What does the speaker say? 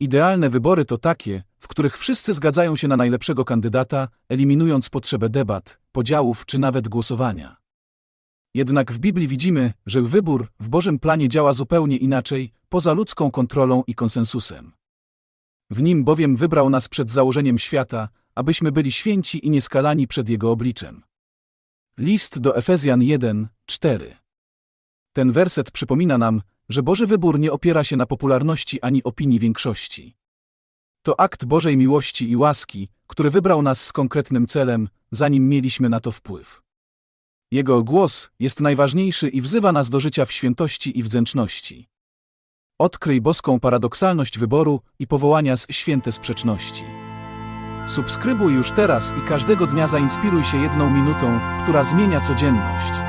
Idealne wybory to takie, w których wszyscy zgadzają się na najlepszego kandydata, eliminując potrzebę debat, podziałów czy nawet głosowania. Jednak w Biblii widzimy, że wybór w Bożym planie działa zupełnie inaczej, poza ludzką kontrolą i konsensusem. W nim bowiem wybrał nas przed założeniem świata, abyśmy byli święci i nieskalani przed Jego obliczem. List do Efezjan 1, 4 Ten werset przypomina nam, że Boży wybór nie opiera się na popularności ani opinii większości. To akt Bożej miłości i łaski, który wybrał nas z konkretnym celem, zanim mieliśmy na to wpływ. Jego głos jest najważniejszy i wzywa nas do życia w świętości i wdzięczności. Odkryj boską paradoksalność wyboru i powołania z święte sprzeczności. Subskrybuj już teraz i każdego dnia zainspiruj się jedną minutą, która zmienia codzienność.